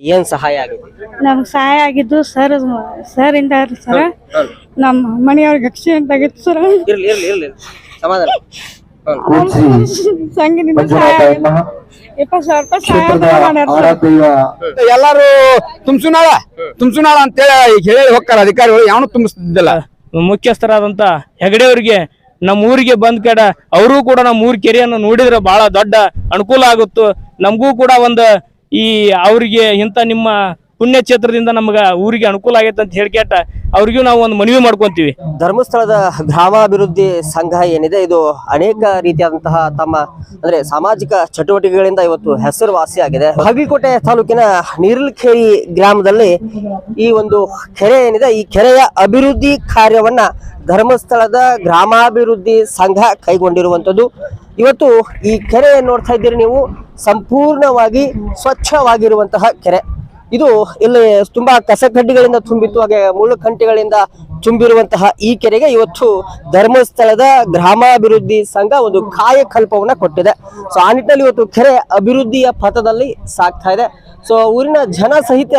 ಏನ್ ಸಹಾಯ ಆಗಿದೆ? ನಮ್ಗೆ ಸಹಾಯ ಆಗಿದ್ದು ಸರ್ ಸರ್ ಇಂದ ಸರ್. ನಮ್ಮ ಮನೆಯವ್ರಿಗೆ ಆಕ್ಸಿಡೆಂಟ್ ಆಗಿತ್ತು ಸರ್. ಇರ್ಲಿ ಇರ್ಲಿ ಇರ್ಲಿ. ಸಮಾಧಾನ. ಸಂಘದಿಂದ ಸಹಾಯ ಆಗಿದ್ದು. ಇಪ್ಪತ್ತು ಸಾವಿರ ರೂಪಾಯಿ ಸಹಾಯ ಮಾಡ್ಯಾರ ಸರ್ ಎಲ್ಲಾರು ತುಂಬಿಸುನಾಳ? ತುಂಬಿಸುನಾಳ ಅಂತೇಳಿ ಹೇಳಿ ಹೋಗ್ತಾರ ಅಧಿಕಾರಿಗಳು ಯಾವನು ತುಂಬಿಸ್ತಿದ್ದಿಲ್ಲ? ಮುಖ್ಯಸ್ಥರಾದಂತ ಹೆಗಡೆ ಅವ್ರಿಗೆ ನಮ್ಮ ಊರಿಗೆ ಬಂದ್ ಕಡ ಅವರು ಕೂಡ ನಮ್ಮ ಊರ್ ಕೆರೆಯನ್ನು ನೋಡಿದ್ರೆ ಬಹಳ ದೊಡ್ಡ ಅನುಕೂಲ ಆಗುತ್ತು. ನಮಗೂ ಕೂಡ ಒಂದು ಈ ಅವರಿಗೆ ಇಂಥ ನಿಮ್ಮ ಪುಣ್ಯ ಕ್ಷೇತ್ರದಿಂದ ನಮ್ಗ ಊರಿಗೆ ಅನುಕೂಲ ಆಗೈತೆ ಅಂತ ಹೇಳ್ಕೇಟ ಅವ್ರಿಗೂ ನಾವು ಒಂದು ಮನವಿ ಮಾಡ್ಕೊಂತೀವಿ. ಧರ್ಮಸ್ಥಳದ ಗ್ರಾಮಾಭಿವೃದ್ಧಿ ಸಂಘ ಏನಿದೆ, ಇದು ಅನೇಕ ರೀತಿಯಾದಂತಹ ತಮ್ಮ, ಅಂದ್ರೆ ಸಾಮಾಜಿಕ ಚಟುವಟಿಕೆಗಳಿಂದ ಇವತ್ತು ಹೆಸರುವಾಸಿಯಾಗಿದೆ ಬಾಗಲಕೋಟೆ ತಾಲೂಕಿನ ನೀರ್ಲಖೇರಿ ಗ್ರಾಮದಲ್ಲಿ ಈ ಒಂದು ಕೆರೆ ಏನಿದೆ, ಈ ಕೆರೆಯ ಅಭಿವೃದ್ಧಿ ಕಾರ್ಯವನ್ನ ಧರ್ಮಸ್ಥಳದ ಗ್ರಾಮಾಭಿವೃದ್ಧಿ ಸಂಘ ಕೈಗೊಂಡಿರುವಂತದ್ದು ಇವತ್ತು ಈ ಕೆರೆ ನೋಡ್ತಾ ಇದ್ದೀರಿ ನೀವು. ಸಂಪೂರ್ಣವಾಗಿ ಸ್ವಚ್ಛವಾಗಿರುವಂತಹ ಕೆರೆ. ಇದು ಇಲ್ಲಿ ತುಂಬಾ ಕಸಕಡ್ಡಿಗಳಿಂದ ತುಂಬಿತ್ತು, ಹಾಗೆ ಮುಳ್ಳು ಕಂಟಿಗಳಿಂದ ತುಂಬಿರುವಂತಹ ಈ ಕೆರೆಗೆ ಇವತ್ತು ಧರ್ಮಸ್ಥಳದ ಗ್ರಾಮಾಭಿವೃದ್ಧಿ ಸಂಘ ಒಂದು ಕಾಯಕಲ್ಪವನ್ನ ಕೊಟ್ಟಿದೆ. ಸೊ ಆ ನಿಟ್ಟಿನಲ್ಲಿ ಇವತ್ತು ಕೆರೆ ಅಭಿವೃದ್ಧಿಯ ಪಥದಲ್ಲಿ ಸಾಗ್ತಾ ಇದೆ. ಸೊ ಊರಿನ ಜನ ಸಹಿತ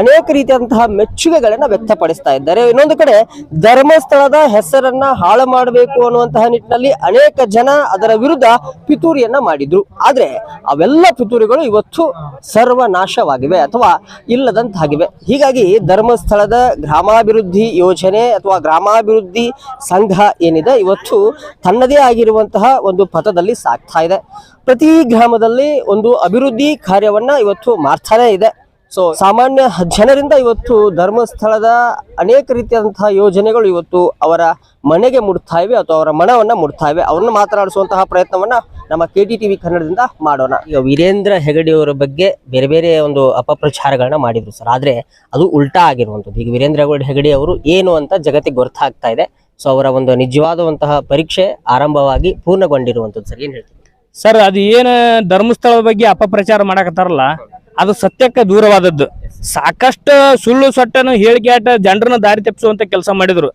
ಅನೇಕ ರೀತಿಯಾದಂತಹ ಮೆಚ್ಚುಗೆಗಳನ್ನ ವ್ಯಕ್ತಪಡಿಸ್ತಾ ಇದ್ದಾರೆ. ಇನ್ನೊಂದು ಕಡೆ ಧರ್ಮಸ್ಥಳದ ಹೆಸರನ್ನ ಹಾಳು ಮಾಡಬೇಕು ಅನ್ನುವಂತಹ ನಿಟ್ಟಿನಲ್ಲಿ ಅನೇಕ ಜನ ಅದರ ವಿರುದ್ಧ ಪಿತೂರಿಯನ್ನ ಮಾಡಿದ್ರು. ಆದ್ರೆ ಅವೆಲ್ಲ ಪಿತೂರಿಗಳು ಇವತ್ತು ಸರ್ವನಾಶವಾಗಿವೆ ಅಥವಾ ಇಲ್ಲದಂತಾಗಿವೆ. ಹೀಗಾಗಿ ಧರ್ಮಸ್ಥಳದ ಗ್ರಾಮಾಭಿವೃದ್ಧಿ ಯೋಜನೆ ಅಥವಾ ಗ್ರಾಮಾಭಿವೃದ್ಧಿ ಸಂಘ ಏನಿದೆ, ಇವತ್ತು ತನ್ನದೇ ಆಗಿರುವಂತಹ ಒಂದು ಪಥದಲ್ಲಿ ಸಾಗ್ತಾ ಇದೆ. ಪ್ರತಿ ಗ್ರಾಮದಲ್ಲಿ ಒಂದು ಅಭಿವೃದ್ಧಿ ಕಾರ್ಯವನ್ನ ಇವತ್ತು ಮಾಡ್ತಾನೆ ಇದೆ. ಸೊ ಸಾಮಾನ್ಯ ಜನರಿಂದ ಇವತ್ತು ಧರ್ಮಸ್ಥಳದ ಅನೇಕ ರೀತಿಯಾದಂತಹ ಯೋಜನೆಗಳು ಇವತ್ತು ಅವರ ಮನೆಗೆ ಮುಡ್ತಾ ಇವೆ ಅಥವಾ ಅವರ ಮನವನ್ನ ಮುಡ್ತಾ ಇವೆ. ಅವ್ರನ್ನ ಮಾತನಾಡಿಸುವಂತಹ ಪ್ರಯತ್ನವನ್ನ ನಮ್ಮ ಕೆ ಟಿ ಟಿವಿ ಕನ್ನಡದಿಂದ ಮಾಡೋಣ. ಈಗ ವೀರೇಂದ್ರ ಹೆಗಡೆ ಅವರ ಬಗ್ಗೆ ಬೇರೆ ಬೇರೆ ಒಂದು ಅಪಪ್ರಚಾರಗಳನ್ನ ಮಾಡಿದ್ರು ಸರ್. ಆದ್ರೆ ಅದು ಉಲ್ಟಾ ಆಗಿರುವಂಥದ್ದು. ಈಗ ವೀರೇಂದ್ರ ಹೆಗಡೆ ಅವರು ಏನು ಅಂತ ಜಗತ್ತಿಗೆ ಗೊತ್ತಾಗ್ತಾ ಇದೆ. ಸೊ ಅವರ ಒಂದು ನಿಜವಾದಂತಹ ಪರೀಕ್ಷೆ ಆರಂಭವಾಗಿ ಪೂರ್ಣಗೊಂಡಿರುವಂಥದ್ದು ಸರ್. ಏನ್ ಹೇಳ್ತೀವಿ ಸರ್ ಅದು ಏನು ಧರ್ಮಸ್ಥಳದ ಬಗ್ಗೆ ಅಪಪ್ರಚಾರ ಮಾಡಕತ್ತಾರಲ್ಲ ಅದು ಸತ್ಯಕ್ಕೆ ದೂರವಾದದ್ದು. ಸಾಕಷ್ಟು ಸುಳ್ಳು ಸೊಟ್ಟನ್ನು ಹೇಳಿಕೆಯಾಟ ಜನರನ್ನ ದಾರಿ ತಪ್ಪಿಸುವಂತ ಕೆಲಸ ಮಾಡಿದ್ರು.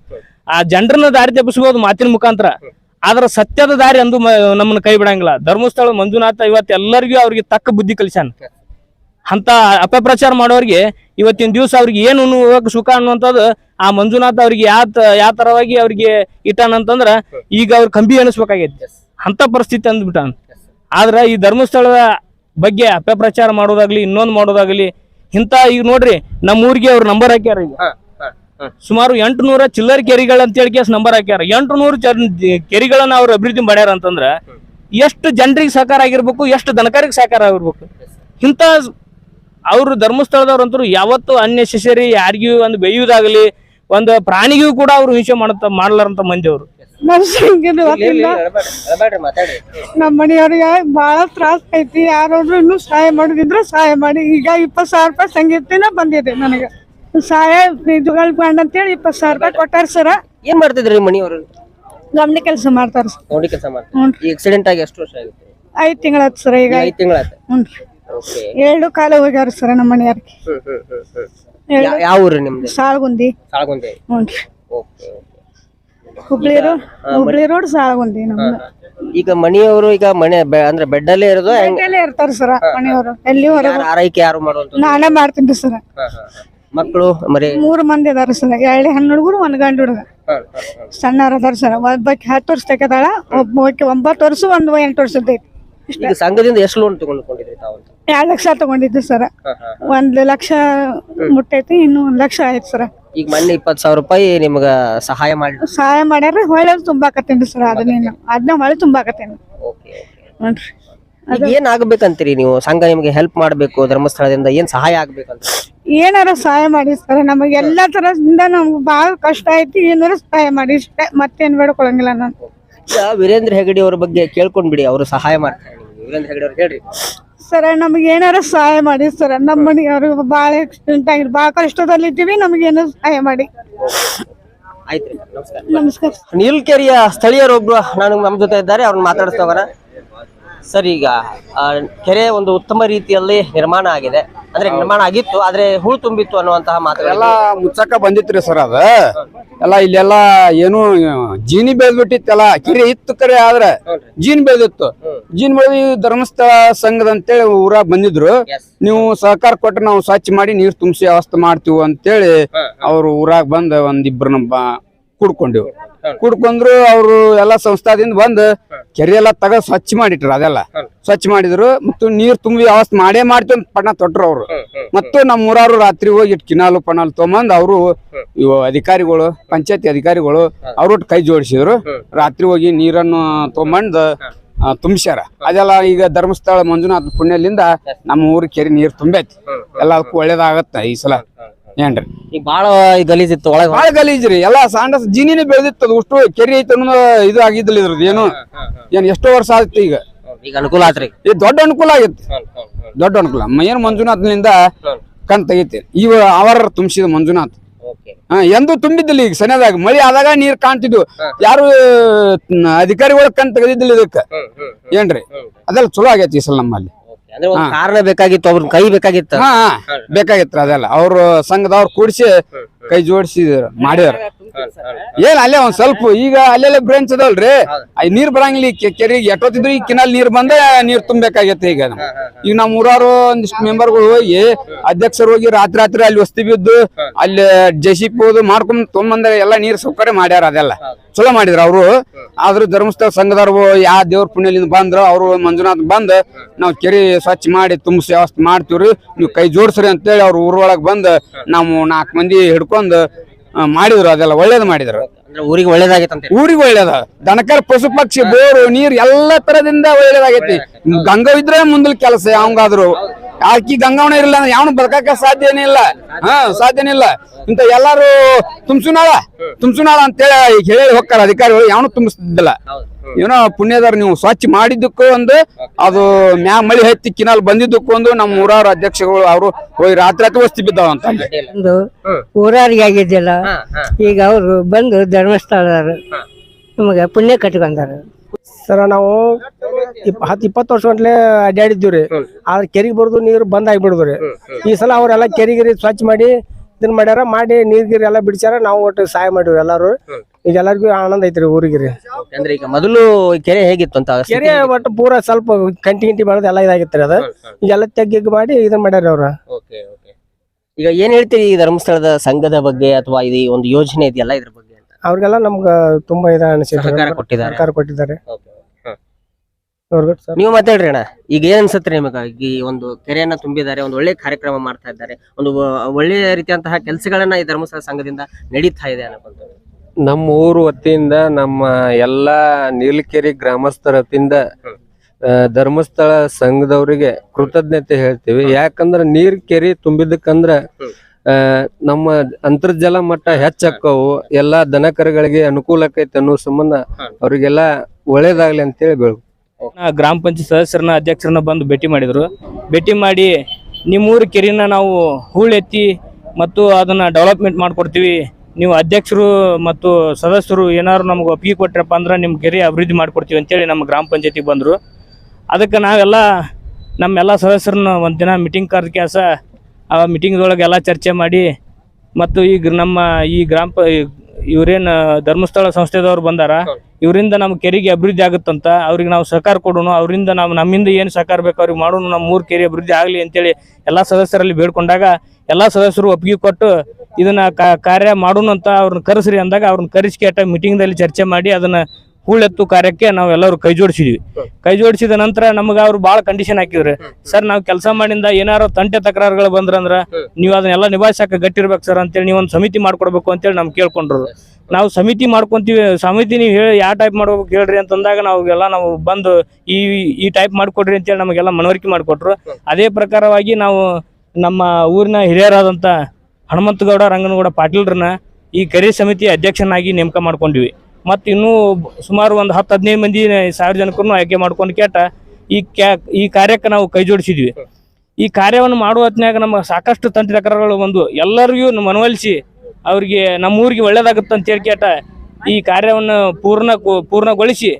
ಆ ಜನರನ್ನ ದಾರಿ ತಪ್ಪಿಸಬಹುದು ಮಾತಿನ ಮುಖಾಂತರ. ಆದ್ರ ಸತ್ಯದ ದಾರಿ ಅಂದು ನಮ್ಮನ್ನ ಕೈ ಬಿಡಂಗಿಲ್ಲ. ಧರ್ಮಸ್ಥಳ ಮಂಜುನಾಥ ಇವತ್ತು ಎಲ್ಲರಿಗೂ ಅವ್ರಿಗೆ ತಕ್ಕ ಬುದ್ಧಿ ಕಲಿಸ್ಯಾನ. ಅಂತ ಅಪಪ್ರಚಾರ ಮಾಡೋರಿಗೆ ಇವತ್ತಿನ ದಿವಸ ಅವ್ರಿಗೆ ಏನು ಸುಖ ಅನ್ನುವಂಥದ್ದು ಆ ಮಂಜುನಾಥ ಅವ್ರಿಗೆ ಯಾತ ಯಾವ ತರವಾಗಿ ಅವ್ರಿಗೆ ಇಟ್ಟಾನಂತಂದ್ರ ಈಗ ಅವ್ರ ಕಂಬಿ ಎಣಿಸ್ಬೇಕಾಗೈತಿ. ಅಂತ ಪರಿಸ್ಥಿತಿ ಅಂದ್ಬಿಟ್ಟಾನ. ಆದ್ರ ಈ ಧರ್ಮಸ್ಥಳದ ಬಗ್ಗೆ ಅಪಪ್ರಚಾರ ಮಾಡೋದಾಗ್ಲಿ ಇನ್ನೊಂದು ಮಾಡೋದಾಗ್ಲಿ ಇಂತ ಈಗ ನೋಡ್ರಿ ನಮ್ಮ ಊರಿಗೆ ಅವ್ರ ನಂಬರ್ ಹಾಕ್ಯಾರ ಈಗ. ಸುಮಾರು ಎಂಟು ನೂರ ಚಿಲ್ಲರ್ ಕೆರಿಗಳು ಅಂತ ಹೇಳಿ ಕೇಸ್ ನಂಬರ್ ಹಾಕ್ಯಾರ. ಎಂಟು ನೂರು ಕೆರಿಗಳನ್ನ ಅವ್ರು ಅಭಿವೃದ್ಧಿ ಮಾಡ್ಯಾರ ಅಂತಂದ್ರ ಎಷ್ಟು ಜನರಿಗೆ ಸಹಕಾರ ಆಗಿರ್ಬೇಕು ಎಷ್ಟು ದನಕಾರಿಗೆ ಸಹಕಾರ ಆಗಿರ್ಬೇಕು. ಇಂಥ ಅವ್ರು ಧರ್ಮಸ್ಥಳದವ್ರಂತರು ಯಾವತ್ತು ಅನ್ನೆಸೆಸರಿ ಯಾರಿಗೂ ಒಂದು ಬೇಯುವುದಾಗಲಿ ಒಂದು ಪ್ರಾಣಿಗೂ ಕೂಡ ಅವ್ರು ಹಿಂಸೆ ಮಾಡತ್ತ ಮಾಡ್ಲಾರಂತ ಮಂದಿ ಅವರು. ನಮ್ಮ ಗೊತ್ತಿಲ್ಲ ನಮ್ಮ ಮನೆಯವ್ರಿಗೆ ಬಹಳ ತ್ರಾಸ ಐತಿ. ಯಾರಾದ್ರೂ ಇನ್ನೂ ಸಹಾಯ ಮಾಡೋದಿದ್ರೆ ಸಹಾಯ ಮಾಡಿ. ಈಗ ಇಪ್ಪತ್ತು ಸಾವಿರ ರೂಪಾಯಿ ಸಂಗೀತನ ಬಂದಿದೆ ನನಗೆ. ಸಹಾಯ ಬಂಡ್ ಅಂತೇಳಿ ಇಪ್ಪತ್ತು ಸಾವಿರ ರೂಪಾಯಿ ಕೊಟ್ಟಾರ ಸರ. ಏನ್ ಮಾಡ್ತಿದ್ರಿ ಮಣಿಯವರು ಗಮನ ಕೆಲಸ ಮಾಡ್ತಾರ ಸರ್. ನೋಡಿ ಕೆಲಸ ಮಾಡ್ತಾರೆ ಈ ಆಕ್ಸಿಡೆಂಟ್ ಆಗಿ ಎಷ್ಟು ವರ್ಷ ಆಗುತ್ತೆ? ಐದು ತಿಂಗಳಾಯ್ತು ಸರ್ ಈಗ. ಐದು ತಿಂಗಳಾಯ್ತು ಹ್ಞೂ ಎರಡು ಕಾಲ ಹೋಗ್ಯಾರ ಸರ್ ನಮ್ಮ ಮನೆಯವ್ರಿಗೆ. ಯಾವ ಊರು ನಿಮ್ದು? ಸಾಳ್ಗುಂದಿ. ಸಾಳಗುಂದೆ. ಹ್ಞೂ okay. Hubli road Hubli road Salgundi ನಮ್ದು. ಈಗ ಮನೆಯವರು ಈಗ ಮನೆ ಬೆ- ಅಂದ್ರೆ ಬೆಡ್ ಅಲ್ಲೇ ಇರೋದು ಹೆಂಗ್ ಇರ್ತಾರ ಸರ್ ಮನೆಯವರು. ಎಲ್ಲಿ ಹೊರಗೆ ಯಾರ್ ಆರೈಕೆ ಯಾರು ಮಾಡುವಂತ ನಾನೇ ಮಾಡ್ತೀನಿ ಸರ್. ಮಕ್ಕಳು ಮರಿ ಮೂರು ಮಂದಿ ಅದಾರ ಸರ್ ಎರಡು ಹೆಣ್ಣು ಹುಡುಗರು ಒಂದ್ ಗಂಡು ಹುಡುಗ. ಸಣ್ಣ ಅದಾರ ಸರ್ ಒಬ್ಬಕ್ಕೆ ಹತ್ತು ವರ್ಷ ತೆಗೆದಾಳ ಒಬ್ಬಕ್ಕೆ ಒಂಬತ್ತು ವರ್ಷ ಒಂದು ಎಂಟು ವರ್ಷದ ಐತಿ. ಈಗ ಸಂಘದಿಂದ ಎಷ್ಟು ಲೋನ್ ತಗೊಂಡ್ಕೊಂಡಿದ್ರಿ ತಾವು ಅಂತ? ಎರಡ್ ಲಕ್ಷ ತಗೊಂಡಿದ್ದೆ ಸರ್. ಒಂದ್ ಲಕ್ಷ ಮುಟ್ಟೈತಿ ಇನ್ನು ಒಂದ್ ಲಕ್ಷ ಆಯ್ತು ಸರ್. ಈಗ ಮೊನ್ನೆ ಇಪ್ಪತ್ತು ಸಾವಿರ ರೂಪಾಯಿ ನಿಮ್ಗ ಸಹಾಯ ಮಾಡಿ ಸಹಾಯ ಮಾಡ್ಯಾರ ಹೊಳೆ ತುಂಬಾಕತ್ತೇನ್ರಿ ಸರ್ ಅದನ್ನೇನು ಅದನ್ನ ಹೊಳೆ ತುಂಬಾಕತ್ತೀನಿ. ನೋಡ್ರಿ. ಈಗ ಏನ್ ಆಗ್ಬೇಕಂತೀರಿ ನೀವು? ಸಂಘ ನಿಮ್ಗೆ ಹೆಲ್ಪ್ ಮಾಡ್ಬೇಕು ಧರ್ಮಸ್ಥಳದಿಂದ ಏನ್ ಸಹಾಯ ಆಗ್ಬೇಕಂತ? ಏನಾರ ಸಹಾಯ ಮಾಡಿ ಸರ್ ನಮಗೆ ಎಲ್ಲಾ ತರದಿಂದ ನಮ್ಗೆ ಬಹಳ ಕಷ್ಟ ಐತಿ ಏನಾರ ಸಹಾಯ ಮಾಡಿ ಇಷ್ಟೇ. ಮತ್ತೇನ್ ಬೇಡ್ಕೊಳಂಗಿಲ್ಲ ನಾನು. ಈಗ ವೀರೇಂದ್ರ ಹೆಗಡೆ ಅವ್ರ ಬಗ್ಗೆ ಕೇಳ್ಕೊಂಡ್ಬಿಡಿ ಅವರು ಸಹಾಯ ಮಾಡ್ತಾರೆ ನಿಮ್ಗೆ. ವೀರೇಂದ್ರ ಹೆಗಡೆ ಅವ್ರು ಹೇಳ್ರಿ. ಸರ್ ನಮ್ಗೆ ಏನಾರ ಸಹಾಯ ಮಾಡಿ ಸರ್ ನಮ್ಮ ಮನೆಯವ್ರಿಗೆ ಭಾಳ ಆಕ್ಸಿಡೆಂಟ್ ಬಹಳ ಕಷ್ಟದಲ್ಲಿ ಇದ್ದೀವಿ ನಮಗೆ ಏನಾರ ಸಹಾಯ ಮಾಡಿ. ಆಯ್ತು ನಮಸ್ಕಾರ. ನಮಸ್ಕಾರ. ನೀಲ್ಕೆರೆಯ ಸ್ಥಳೀಯರೊಬ್ರು ನಾನು ನಮ್ಮ ಜೊತೆ ಇದ್ದಾರೆ ಅವ್ರನ್ನ ಮಾತಾಡಿಸ್ತಾ ಹೋಗೋಣ. ಸರ್ ಈಗ ಕೆರೆ ಒಂದು ಉತ್ತಮ ರೀತಿಯಲ್ಲಿ ನಿರ್ಮಾಣ ಆಗಿದೆ. ಅಂದ್ರೆ ನಿರ್ಮಾಣ ಆಗಿತ್ತು ಆದ್ರೆ ಹೂಳು ತುಂಬಿತ್ತು ಅನ್ನುವಂತಹ ಮಾತುಗಳೆಲ್ಲ ಮುಚ್ಚಕ ಬಂದಿತ್ರಿ ಸರ್ ಅದ. ಎಲ್ಲ ಇಲ್ಲೆಲ್ಲ ಏನು ಜೀನಿ ಬೆಳೆದ್ಬಿಟ್ಟಿತ್ತಲ್ಲ ಕೆರೆ ಇತ್ತು ಕರೆ ಆದ್ರೆ ಜೀನ್ ಬೆಳೆದಿತ್ತು. ಜೀನ್ ಬೆಳೆದು ಧರ್ಮಸ್ಥಳ ಸಂಘದ ಅಂತೇಳಿ ಊರಾಗ ಬಂದಿದ್ರು. ನೀವು ಸಹಕಾರ ಕೊಟ್ರೆ ನಾವು ಸ್ವಚ್ಛ ಮಾಡಿ ನೀರ್ ತುಂಬಿಸಿ ವ್ಯವಸ್ಥೆ ಮಾಡ್ತೀವಿ ಅಂತೇಳಿ ಅವ್ರು ಊರಾಗ ಬಂದ ಒಂದಿಬ್ರು ನಮ್ಮ ಕುಡ್ಕೊಂಡಿವ್. ಕುಡ್ಕೊಂಡ್ರು ಅವರು ಎಲ್ಲಾ ಸಂಸ್ಥಾದಿಂದ ಬಂದ್ ಕೆರೆ ಎಲ್ಲ ತಗ ಸ್ವಚ್ಛ ಮಾಡಿಟ್ರು ಅದೆಲ್ಲ. ಸ್ವಚ್ಛ ಮಾಡಿದ್ರು ಮತ್ತು ನೀರ್ ತುಂಬಿ ವ್ಯವಸ್ಥೆ ಮಾಡೇ ಮಾಡ್ತೀವಿ ಅಂತ ಪಣ ತೊಟ್ರು ಅವ್ರು. ಮತ್ತು ನಮ್ಮ ಊರಾರು ರಾತ್ರಿ ಹೋಗಿ ಇಟ್ ಕಿನಾಲು ಪನಾಲು ತೊಗೊಂಬಂದ್ ಅವರು ಇವು ಅಧಿಕಾರಿಗಳು ಪಂಚಾಯತಿ ಅಧಿಕಾರಿಗಳು ಅವ್ರ ಕೈ ಜೋಡಿಸಿದ್ರು. ರಾತ್ರಿ ಹೋಗಿ ನೀರನ್ನು ತೊಗೊಂಬಂದು ತುಂಬಿಸ್ಯಾರ. ಅದೆಲ್ಲ ಈಗ ಧರ್ಮಸ್ಥಳ ಮಂಜುನಾಥ ಪುಣ್ಯಲಿಂದ ನಮ್ಮ ಊರ್ ಕೆರೆ ನೀರ್ ತುಂಬೈತಿ. ಎಲ್ಲದಕ್ಕೂ ಒಳ್ಳೇದಾಗತ್ತ ಈ ಸಲ. ಏನ್ರಿ? ಈಗ ಬಾಳ ಗಲೀಜಿತ್ತು ಒಳಗ ಬಾಳ ಗಲೀಜ್ರಿ ಎಲ್ಲಾ ಸಾಂಡಸ್ ಜೀನಿನೇ ಬೆಳೆದಿತ್ತು ಅದು ಅಷ್ಟು ಕೆರೆ ಐತೆ ಅನ್ನೋ ಇದು ಆಗಿದ್ದಿಲ್ಲ ಇದ್ರದ್ದು. ಏನು? ಏನ್ ಎಷ್ಟೋ ವರ್ಷ ಆಯ್ತು ಈಗ. ಈಗ ಅನುಕೂಲ ಆತ್ರಿ. ಇದು ದೊಡ್ಡ ಅನುಕೂಲ ಆಗಿತ್ತು. ದೊಡ್ಡ ಅನುಕೂಲ. ಮೈನ್ ಮಂಜುನಾಥ್ನಿಂದ ಕಣ್ ತೆಗಿತೆ. ಇವ ಅವರ ತುಂಬಿಸಿದ ಮಂಜುನಾಥ್. ಹಾ ಎಂದೂ ತುಂಬಿದ್ದಿಲ್ಲ ಈಗ ಸನಿಯಾದಾಗ ಮಳಿ ಆದಾಗ ನೀರ್ ಕಾಣ್ತಿದ್ವು. ಯಾರು ಅಧಿಕಾರಿಗಳ ಅಧಿಕಾರಿಗಳು ಕಣ್ ತೆಗೆದಿದ್ದಿಲ್ಲ ಇದಕ್ಕ. ಏನ್ರಿ? ಅದೆಲ್ಲ ಚಲೋ ಆಗೈತಿ ಈ ಸಲ ನಮ್ಮಲ್ಲಿ. ಅಂದ್ರೆ ಒಂದ್ ಕಾರಣ ಬೇಕಾಗಿತ್ತು ಅವ್ರ ಕೈ ಬೇಕಾಗಿತ್ತು. ಬೇಕಾಗಿತ್ತು ಹಾ, ಬೇಕಾಗಿತ್ರ ಅದೆಲ್ಲ. ಅವ್ರ ಸಂಘದವ್ರು ಕೂಡಿಸಿ ಕೈ ಜೋಡಿಸಿದ್ರು ಮಾಡ್ಯಾರ. ಏನ್ ಅಲ್ಲೇ ಒಂದ್ ಸ್ವಲ್ಪ ಈಗ ಅಲ್ಲೆಲ್ಲ ಬ್ರಾಂಚ್ ಅದಲ್ರಿ ಆ ನೀರ್ ಬರಂಗಿಲ್ಲ ಈ ಕೆ- ಕೆರೆಗೆ. ಎಷ್ಟೊತ್ತಿದ್ರು ಈ ಕಿನಾಲ್ ನೀರ್ ಬಂದ ನೀರ್ ತುಂಬಬೇಕಾಗೈತೆ ಈಗ. ಈಗ ನಮ್ಮ ಊರವ್ರು ಒಂದಿಷ್ಟು ಮೆಂಬರ್ಗಳು ಹೋಗಿ ಅಧ್ಯಕ್ಷರು ಹೋಗಿ ರಾತ್ರಿ ರಾತ್ರಿ ಅಲ್ಲಿ ವಸ್ತಿ ಬಿದ್ದು ಅಲ್ಲಿ ಜೆಸಿ ಹೋದು ಮಾಡ್ಕೊಂಡ್ ತುಂಬಂದ ಎಲ್ಲಾ ನೀರ್ ಸೌಕರ್ಯ ಮಾಡ್ಯಾರ ಅದೆಲ್ಲ. ಚಲೋ ಮಾಡಿದ್ರ ಅವರು. ಆದ್ರೂ ಧರ್ಮಸ್ಥಳ ಸಂಘದವ್ರು ಯಾ ದೇವ್ರ ಪುಣ್ಯಲಿಂದ ಬಂದ್ರು ಅವರು ಮಂಜುನಾಥ್ ಬಂದ್ ನಾವ್ ಕೆರೆ ಸ್ವಚ್ಛ ಮಾಡಿ ತುಂಬಿಸಿ ವ್ಯವಸ್ಥೆ ಮಾಡ್ತೀವ್ರಿ ನೀವು ಕೈ ಜೋಡ್ಸ್ರಿ ಅಂತೇಳಿ ಅವ್ರ ಊರೊಳಗ್ ಬಂದ್ ನಾವು ನಾಲ್ಕು ಮಂದಿ ಹಿಡ್ಕೊಂಡ್ ಆ, ಮಾಡಿದ್ರು ಅದೆಲ್ಲ ಒಳ್ಳೇದು ಮಾಡಿದ್ರು. ಅಂದ್ರೆ ಊರಿಗೆ ಒಳ್ಳೇದಾಗೈತೆ ಅಂತ ಊರಿಗೆ ಒಳ್ಳೇದ. ದನಕರ ಪಶು ಪಕ್ಷಿ ಬೋರು ನೀರ್ ಎಲ್ಲಾ ತರದಿಂದ ಒಳ್ಳೇದಾಗೈತಿ. ಗಂಗವಿದ್ರೆ ಮುಂದಲ್ ಕೆಲಸ ಯಾವಂಗಾದ್ರು. ಆಕಿ ಗಂಗಾವಣ ಇರಲ್ಲ ಅಂದ್ರೆ ಯಾವನು ಬದುಕಕ್ಕ ಸಾಧ್ಯನೇ ಇಲ್ಲ. ಹಾ ಸಾಧ್ಯನೇ ಇಲ್ಲ. ಇಂತ ಎಲ್ಲಾರು ತುಂಬಸುನಾಳ? ತುಂಬಸುನಾಳ ಅಂತೇಳಿ ಹೇಳಿ ಹೋಗ್ತಾರ ಅಧಿಕಾರಿಗಳು. ಯಾವನು ತುಂಬಿಸ್ತಿದ್ದಿಲ್ಲ. ಏನೋ ಪುಣ್ಯದಾರ ನೀವು ಸ್ವಚ್ಛ ಮಾಡಿದ್ದಕ್ಕೂ ಒಂದು ಅದು ಮ್ಯಾ ಮಳಿ ಹತ್ತಿ ಕಿನಾಲ್ ಬಂದಿದ್ದಕ್ಕೂ ಒಂದು ನಮ್ಮ ಊರಾರ ಅಧ್ಯಕ್ಷಗಳು ಅವರು ಹೋಗಿ ರಾತ್ರಿ ರಾತ್ರಿ ವಸ್ತಿ ಬಿದ್ದಾವ ಅಂತ. ಒಂದು ಊರಾರಿಗೆ ಆಗಿದ್ದಿಲ್ಲ. ಈಗ ಅವರು ಬಂದು ಧರ್ಮಸ್ಥಳದವರು. ನಮಗೆ ಪುಣ್ಯ ಕಟ್ಕೊಂಡಾರ ಸರ ನಾವು ಇಪ್ ಹತ್ತು ಇಪ್ಪತ್ತು ವರ್ಷ ಗಂಟ್ಲೆ ಅಡ್ಡಾಡಿದ್ದೀವಿ ರೀ ಆದ್ರೆ ಕೆರಿಗೆ ಬರೋದು ನೀರು ಬಂದ್ ಆಗಿಬಿಡುದು ರೀ ಈ ಸಲ ಅವರೆಲ್ಲ ಕೆರೆ ಗಿರಿ ಸ್ವಚ್ಛ ಮಾಡಿ ಇದನ್ನ ಮಾಡ್ಯಾರ ಮಾಡಿ ನೀರ್ ಗಿರಿ ಎಲ್ಲ ಬಿಡಿಸ್ಯಾರ ನಾವು ಒಟ್ಟು ಸಹಾಯ ಮಾಡಿವ್ರಿ ಎಲ್ಲಾರು. ಈಗ ಎಲ್ಲರಿಗೂ ಆನಂದ ಐತ್ರಿ ಊರಿಗೆ ರೀ ಅಂದ್ರೆ ಈಗ ಮೊದಲು ಕೆರೆ ಹೇಗಿತ್ತು ಅಂತ ಕೆರೆ ಒಟ್ಟು ಪೂರ ಸ್ವಲ್ಪ ಕಂಟಿ ಗಿಂಟಿ ಬೆಳೆದು ಎಲ್ಲ ಇದಾಗಿತ್ತು ಅದ. ಅದು ಈಗೆಲ್ಲ ತೆಗ್ಗಿಗ್ ಮಾಡಿ ಇದನ್ನ ಮಾಡ್ಯಾರ ಅವ್ರ. ಈಗ ಏನ್ ಹೇಳ್ತೀರಿ ಈ ಧರ್ಮಸ್ಥಳದ ಸಂಘದ ಬಗ್ಗೆ ಅಥವಾ ಇದು ಈ ಒಂದು ಯೋಜನೆ ಇದೆಯಲ್ಲ ಇದ್ರ ಬಗ್ಗೆ ಅಂತ? ಅವ್ರಿಗೆಲ್ಲ ನಮ್ಗ ತುಂಬಾ ಇದ ಅನಿಸಿದೆ ಕೊಟ್ಟಿದ್ದಾರೆ. ಸರ್ಕಾರ ಕೊಟ್ಟಿದ್ದಾರೆ. ಸರ್. ನೀವು ಮಾತಾಡ್ರಿ ಅಣ್ಣ. ಈಗ ಏನ್ ಅನ್ಸತ್ರಿ ನಿಮಗ? ಈ ಒಂದು ಕೆರೆಯನ್ನ ತುಂಬಿದ್ದಾರೆ ಒಂದು ಒಳ್ಳೆ ಕಾರ್ಯಕ್ರಮ ಮಾಡ್ತಾ ಇದ್ದಾರೆ ಒಂದು ಒಳ್ಳೆ ರೀತಿಯಂತಹ ಕೆಲಸಗಳನ್ನ ಈ ಧರ್ಮಸ್ಥಳ ಸಂಘದಿಂದ ನಡೀತಾ ಇದೆ ಅನ್ನೋದು ನಮ್ಮ ಊರು ವತಿಯಿಂದ ನಮ್ಮ ಎಲ್ಲಾ ನೀಲಕೆರೆ ಗ್ರಾಮಸ್ಥರ ವತಿಯಿಂದ ಆ, ಧರ್ಮಸ್ಥಳ ಸಂಘದವರಿಗೆ ಕೃತಜ್ಞತೆ ಹೇಳ್ತೀವಿ. ಯಾಕಂದ್ರ ನೀರ್ ಕೆರೆ ತುಂಬಿದಕ್ಕಂದ್ರ ಆ, ನಮ್ಮ ಅಂತರ್ಜಲ ಮಟ್ಟ ಹೆಚ್ಚಕ್ಕವು ಎಲ್ಲಾ ದನಕರುಗಳಿಗೆ ಅನುಕೂಲ ಆಕೈತೆ ಅನ್ನೋ ಸಂಬಂಧ ಅವ್ರಿಗೆಲ್ಲ ಒಳ್ಳೇದಾಗ್ಲಿ ಅಂತೇಳಿ ಬೆಳ್ ನಾ ಗ್ರಾಮ ಪಂಚಾಯತ್ ಸದಸ್ಯರನ್ನ, ಅಧ್ಯಕ್ಷರನ್ನ ಬಂದು ಭೇಟಿ ಮಾಡಿದ್ರು. ಭೇಟಿ ಮಾಡಿ ನಿಮ್ಮೂರು ಕೆರೆನ ನಾವು ಹೂಳೆತ್ತಿ ಮತ್ತು ಅದನ್ನ ಡೆವಲಪ್ಮೆಂಟ್ ಮಾಡ್ಕೊಡ್ತೀವಿ. ನೀವು ಅಧ್ಯಕ್ಷರು ಮತ್ತು ಸದಸ್ಯರು ಏನಾದ್ರು ನಮ್ಗೆ ಒಪ್ಪಿಗೆ ಕೊಟ್ರಪ್ಪ ಅಂದ್ರೆ ನಿಮ್ಮ ಕೆರೆ ಅಭಿವೃದ್ಧಿ ಮಾಡಿಕೊಡ್ತೀವಿ ಅಂತೇಳಿ ನಮ್ಮ ಗ್ರಾಮ ಪಂಚಾಯತಿಗೆ ಬಂದರು. ಅದಕ್ಕೆ ನಾವೆಲ್ಲ, ನಮ್ಮೆಲ್ಲ ಸದಸ್ಯರನ್ನ ಒಂದು ದಿನ ಮೀಟಿಂಗ್ ಕರೆದ ಕೆಲಸ ಆ ಮೀಟಿಂಗ್ದೊಳಗೆ ಎಲ್ಲ ಚರ್ಚೆ ಮಾಡಿ ಮತ್ತು ಈಗ ನಮ್ಮ ಈ ಗ್ರಾಮ ಇವ್ರೇನು ಧರ್ಮಸ್ಥಳ ಸಂಸ್ಥೆದವ್ರು ಬಂದಾರ ಇವರಿಂದ ನಮ್ ಕೆರೆಗೆ ಅಭಿವೃದ್ಧಿ ಆಗುತ್ತಂತ ಅವ್ರಿಗೆ ನಾವು ಸಹಕಾರ ಕೊಡೋಣ ಅವರಿಂದ ನಾವು ನಮ್ಮಿಂದ ಏನು ಸಹಕಾರ ಬೇಕು ಅವ್ರಿಗೆ ಮಾಡೋಣ ನಮ್ಮ ಮೂರು ಕೆರೆ ಅಭಿವೃದ್ಧಿ ಆಗಲಿ ಅಂತೇಳಿ ಎಲ್ಲಾ ಸದಸ್ಯರಲ್ಲಿ ಬೇಡ್ಕೊಂಡಾಗ ಎಲ್ಲಾ ಸದಸ್ಯರು ಒಪ್ಪಿಗೆ ಕೊಟ್ಟು ಇದನ್ನ ಕಾ- ಕಾರ್ಯ ಮಾಡೋಣ ಅಂತ ಅವ್ರನ್ನ ಕರೆಸ್ರಿ ಅಂದಾಗ ಅವ್ರನ್ನ ಮೀಟಿಂಗ್ ಮೀಟಿಂಗ್ದಲ್ಲಿ ಚರ್ಚೆ ಮಾಡಿ ಅದನ್ನ ಹೂಳೆತ್ತು ಕಾರ್ಯಕ್ಕೆ ನಾವೆಲ್ಲರೂ ಕೈ ಜೋಡಿಸಿದ್ವಿ. ಕೈ ಜೋಡಿಸಿದ ನಂತರ ನಮಗೆ ಅವ್ರು ಭಾಳ ಕಂಡೀಷನ್ ಹಾಕಿದ್ರು. ಸರ್ ನಾವು ಕೆಲಸ ಮಾಡಿಂದ ಏನಾರು ತಂಟೆ ತಕರಾರುಗಳು ಬಂದ್ರಂದ್ರ ನೀವು ಅದನ್ನೆಲ್ಲ ನಿಭಾಯಿಸಕ್ಕೆ ಗಟ್ಟಿರ್ಬೇಕು ಸರ್ ಅಂತೇಳಿ ನೀವು ಒಂದು ಸಮಿತಿ ಮಾಡ್ಕೊಡ್ಬೇಕು ಅಂತೇಳಿ ನಮ್ಗೆ ಕೇಳ್ಕೊಂಡ್ರು. ನಾವು ಸಮಿತಿ ಮಾಡ್ಕೊಂತೀವಿ ಸಮಿತಿ ನೀವು ಹೇಳಿ ಯಾವ ಟೈಪ್ ಮಾಡ್ಬೇಕು ಹೇಳ್ರಿ ಅಂತಂದಾಗ ನಾವೆಲ್ಲ ನಾವು ಬಂದು ಈ ಈ ಟೈಪ್ ಮಾಡ್ಕೊಡ್ರಿ ಅಂತೇಳಿ ನಮಗೆಲ್ಲ ಮನವರಿಕೆ ಮಾಡಿಕೊಟ್ರು. ಅದೇ ಪ್ರಕಾರವಾಗಿ ನಾವು ನಮ್ಮ ಊರಿನ ಹಿರಿಯರಾದಂಥ ಹನುಮಂತಗೌಡ ರಂಗನಗೌಡ ಪಾಟೀಲ್ರನ್ನ ಈ ಕರಿ ಸಮಿತಿ ಅಧ್ಯಕ್ಷನಾಗಿ ನೇಮಕ ಮಾಡ್ಕೊಂಡಿವಿ ಮತ್ತು ಇನ್ನೂ ಸುಮಾರು ಒಂದು ಹತ್ತು ಹದಿನೈದು ಮಂದಿ ಸಾರ್ವಜನಿಕರನ್ನು ಆಯ್ಕೆ ಮಾಡ್ಕೊಂಡು ಕೇಟ ಈ ಕ್ಯಾ ಈ ಕಾರ್ಯಕ್ಕೆ ನಾವು ಕೈ ಜೋಡಿಸಿದ್ವಿ. ಈ ಕಾರ್ಯವನ್ನು ಮಾಡುವ ಹೊತ್ನ್ಯಾಗ ನಮಗೆ ಸಾಕಷ್ಟು ತಂತ್ರಕರಗಳು ಬಂದು ಎಲ್ಲರಿಗೂ ಮನವೊಲಿಸಿ ಅವ್ರಿಗೆ ನಮ್ಮ ಊರಿಗೆ ಒಳ್ಳೇದಾಗುತ್ತೆ ಅಂತ ಹೇಳಿ ಕೇಟ ಈ ಕಾರ್ಯವನ್ನು ಪೂರ್ಣ ಪೂರ್ಣಗೊಳಿಸಿ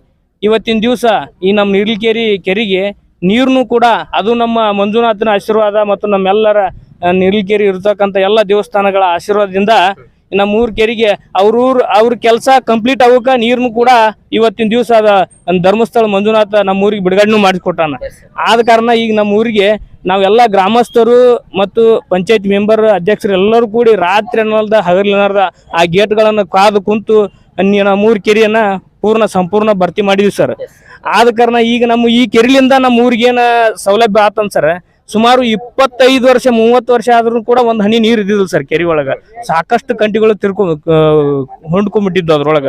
ಇವತ್ತಿನ ದಿವಸ ಈ ನಮ್ಮ ನೀರ್ಲಿಕೇರಿ ಕೆರೆಗೆ ನೀರನ್ನು ಕೂಡ ಅದು ನಮ್ಮ ಮಂಜುನಾಥನ ಆಶೀರ್ವಾದ ಮತ್ತು ನಮ್ಮೆಲ್ಲರ ನೀರ್ಲಿಕೇರಿ ಇರತಕ್ಕಂಥ ಎಲ್ಲ ದೇವಸ್ಥಾನಗಳ ಆಶೀರ್ವಾದದಿಂದ ನಮ್ಮ ಊರ್ ಕೆರಿಗೆ ಅವ್ರೂರ್ ಅವ್ರ ಕೆಲಸ ಕಂಪ್ಲೀಟ್ ಆಗೋಕ ನೀರ್ನು ಕೂಡ ಇವತ್ತಿನ ದಿವಸ ಅದ. ಧರ್ಮಸ್ಥಳ ಮಂಜುನಾಥ ನಮ್ಮ ಊರಿಗೆ ಬಿಡುಗಡೆನೂ ಮಾಡಿಸ್ಕೊಟ್ಟಾನ. ಆದ ಕಾರಣ ಈಗ ನಮ್ಮ ಊರಿಗೆ ನಾವೆಲ್ಲ ಗ್ರಾಮಸ್ಥರು ಮತ್ತು ಪಂಚಾಯತ್ ಮೆಂಬರ್ ಅಧ್ಯಕ್ಷರು ಎಲ್ಲರೂ ಕೂಡಿ ರಾತ್ರಿ ಅನ್ನಲ್ದ ಹಗಲಿನಾರ್ದ ಆ ಗೇಟ್ಗಳನ್ನು ಕಾದು ಕುಂತು ನಿ- ನಮ್ಮ ಊರ್ ಕೆರೆಯನ್ನ ಪೂರ್ಣ ಸಂಪೂರ್ಣ ಭರ್ತಿ ಮಾಡಿದ್ವಿ ಸರ್ ಆದ ಕಾರಣ ಈಗ ನಮ್ಮ ಈ ಕೆರೆಲಿಂದ ನಮ್ಮ ಊರಿಗೇನ ಸೌಲಭ್ಯ ಆತನ್ ಸರ್ ಸುಮಾರು ಇಪ್ಪತ್ತೈದು ವರ್ಷ, ಮೂವತ್ತು ವರ್ಷ ಆದ್ರೂ ಕೂಡ ಒಂದ್ ಹನಿ ನೀರು ಇದ್ದಿದ್ದು ಸರ್ ಕೆರೆ ಒಳಗ. ಸಾಕಷ್ಟು ಕಂಟಿಗಳು ತಿರ್ಕೊ ಹೊಂಡ್ಕೊಂಡ್ಬಿಟ್ಟಿದ್ದು ಅದ್ರೊಳಗ.